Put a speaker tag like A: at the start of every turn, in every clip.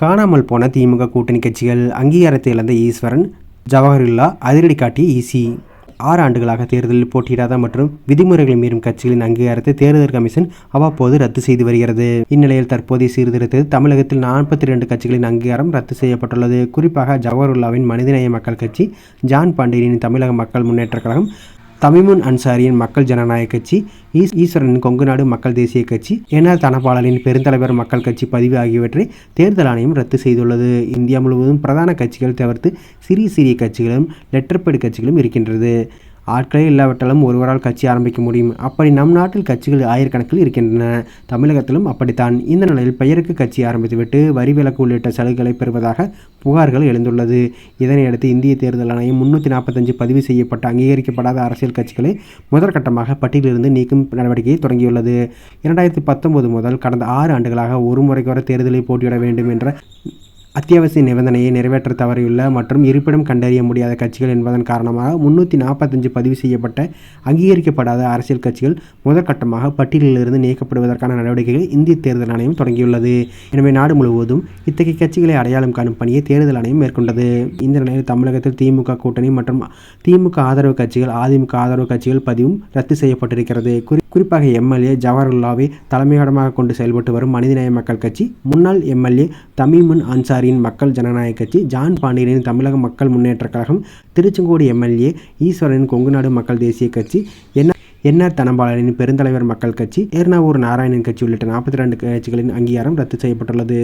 A: காணாமல் போன திமுக கூட்டணி கட்சிகள் அங்கீகாரத்தை இழந்த ஈஸ்வரன் ஜவஹர்லா அதிரடி காட்டிய ஈசி. ஆறு ஆண்டுகளாக தேர்தலில் போட்டியிடாத மற்றும் விதிமுறைகளை மீறும் கட்சிகளின் அங்கீகாரத்தை தேர்தல் கமிஷன் அவ்வப்போது ரத்து செய்து வருகிறது. இந்நிலையில் தற்போதைய சீர்திருத்தத்தில் தமிழகத்தில் நாற்பத்தி இரண்டு கட்சிகளின் அங்கீகாரம் ரத்து செய்யப்பட்டுள்ளது. குறிப்பாக ஜவஹர்லாவின் மனிதநேய மக்கள் கட்சி ஜான் பாண்டியனின் தமிழக மக்கள் முன்னேற்ற கழகம் தமிமுன் அன்சாரியின் மக்கள் ஜனநாயக கட்சி ஈஸ் ஈஸ்வரனின் கொங்குநாடு மக்கள் தேசிய கட்சி என்ஆர் தனபாலனின் பெருந்தலைவர் மக்கள் கட்சி பதிவு ஆகியவற்றை தேர்தல் ஆணையம் ரத்து செய்துள்ளது. இந்தியா முழுவதும் பிரதான கட்சிகள் தவிர்த்து சிறிய சிறிய கட்சிகளும் லெட்டர்பேடு கட்சிகளும் இருக்கின்றது. ஆட்களே இல்லாவிட்டாலும் ஒருவரால் கட்சி ஆரம்பிக்க முடியும். அப்படி நம் நாட்டில் கட்சிகள் ஆயிரக்கணக்கில் இருக்கின்றன. தமிழகத்திலும் அப்படித்தான். இந்த நிலையில் பெயருக்கு கட்சி ஆரம்பித்துவிட்டு வரி விலக்கு உள்ளிட்ட சலுகைகளை பெறுவதாக புகார்கள் எழுந்துள்ளது. இதனையடுத்து இந்திய தேர்தல் ஆணையம் முன்னூற்றி நாற்பத்தஞ்சு பதிவு செய்யப்பட்ட அங்கீகரிக்கப்படாத அரசியல் கட்சிகளை முதற்கட்டமாக பட்டியலிருந்து நீக்கும் நடவடிக்கையை தொடங்கியுள்ளது. இரண்டாயிரத்தி பத்தொன்பது முதல் கடந்த ஆறு ஆண்டுகளாக ஒரு முறைக்கு வர தேர்தலில் போட்டியிட வேண்டும் என்ற அத்தியாவசிய நிபந்தனையை நிறைவேற்ற தவறியுள்ள மற்றும் இருப்பிடம் கண்டறிய முடியாத கட்சிகள் என்பதன் காரணமாக முன்னூற்றி நாற்பத்தஞ்சு பதிவு செய்யப்பட்ட அங்கீகரிக்கப்படாத அரசியல் கட்சிகள் முதற்கட்டமாக பட்டியலிலிருந்து நீக்கப்படுவதற்கான நடவடிக்கைகள் இந்திய தேர்தல் ஆணையம் தொடங்கியுள்ளது. எனவே நாடு முழுவதும் இத்தகைய கட்சிகளை அடையாளம் காணும் பணியை தேர்தல் ஆணையம் மேற்கொண்டது. இந்த நிலையில் தமிழகத்தில் திமுக கூட்டணி மற்றும் திமுக ஆதரவு கட்சிகள் அதிமுக ஆதரவு கட்சிகள் பதிவும் ரத்து செய்யப்பட்டிருக்கிறது. குறி குறிப்பாக எம்எல்ஏ ஜவஹர்லாவை தலைமையிடமாக கொண்டு செயல்பட்டு வரும் மனிதநேய மக்கள் கட்சி முன்னாள் எம்எல்ஏ தமிமுன் அன்சாரியின் மக்கள் ஜனநாயக கட்சி ஜான் பாண்டியனின் தமிழக மக்கள் முன்னேற்ற கழகம் திருச்செங்கோடு எம்எல்ஏ ஈஸ்வரனின் கொங்குநாடு மக்கள் தேசிய கட்சி என்ன என்ஆர் தனபாலனின் பெருந்தலைவர் மக்கள் கட்சி ஏர்ணாவூர் நாராயணன் கட்சி உள்ளிட்ட நாற்பத்தி ரெண்டு கட்சிகளின் அங்கீகாரம் ரத்து செய்யப்பட்டுள்ளது.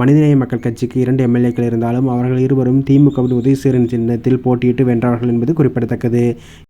A: மனிதநேய மக்கள் கட்சிக்கு இரண்டு எம்எல்ஏக்கள் இருந்தாலும் அவர்கள் இருவரும் திமுகவின் உதயசீரன் சின்னத்தில் போட்டியிட்டு வென்றார்கள் என்பது குறிப்பிடத்தக்கது.